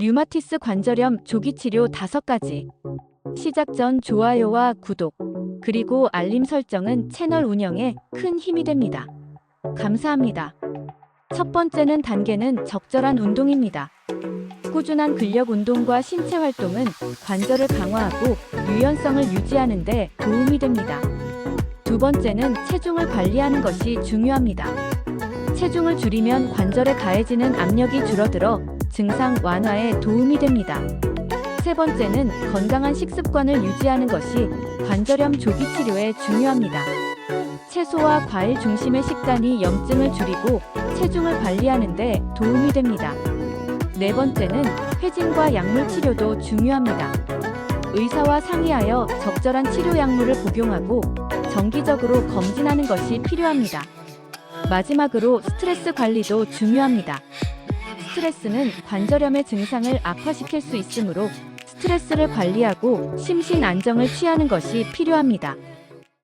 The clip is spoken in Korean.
류마티스 관절염 조기 치료 5가지. 시작 전 좋아요와 구독, 그리고 알림 설정은 채널 운영에 큰 힘이 됩니다. 감사합니다. 첫 번째는 단계는 적절한 운동입니다. 꾸준한 근력 운동과 신체 활동은 관절을 강화하고 유연성을 유지하는 데 도움이 됩니다. 두 번째는 체중을 관리하는 것이 중요합니다. 체중을 줄이면 관절에 가해지는 압력이 줄어들어 증상 완화에 도움이 됩니다. 세 번째는 건강한 식습관을 유지하는 것이 관절염 조기 치료에 중요합니다. 채소와 과일 중심의 식단이 염증을 줄이고 체중을 관리하는 데 도움이 됩니다. 네 번째는 회진과 약물 치료도 중요합니다. 의사와 상의하여 적절한 치료 약물을 복용하고 정기적으로 검진하는 것이 필요합니다. 마지막으로 스트레스 관리도 중요합니다. 스트레스는 관절염의 증상을 악화시킬 수 있으므로 스트레스를 관리하고 심신 안정을 취하는 것이 필요합니다.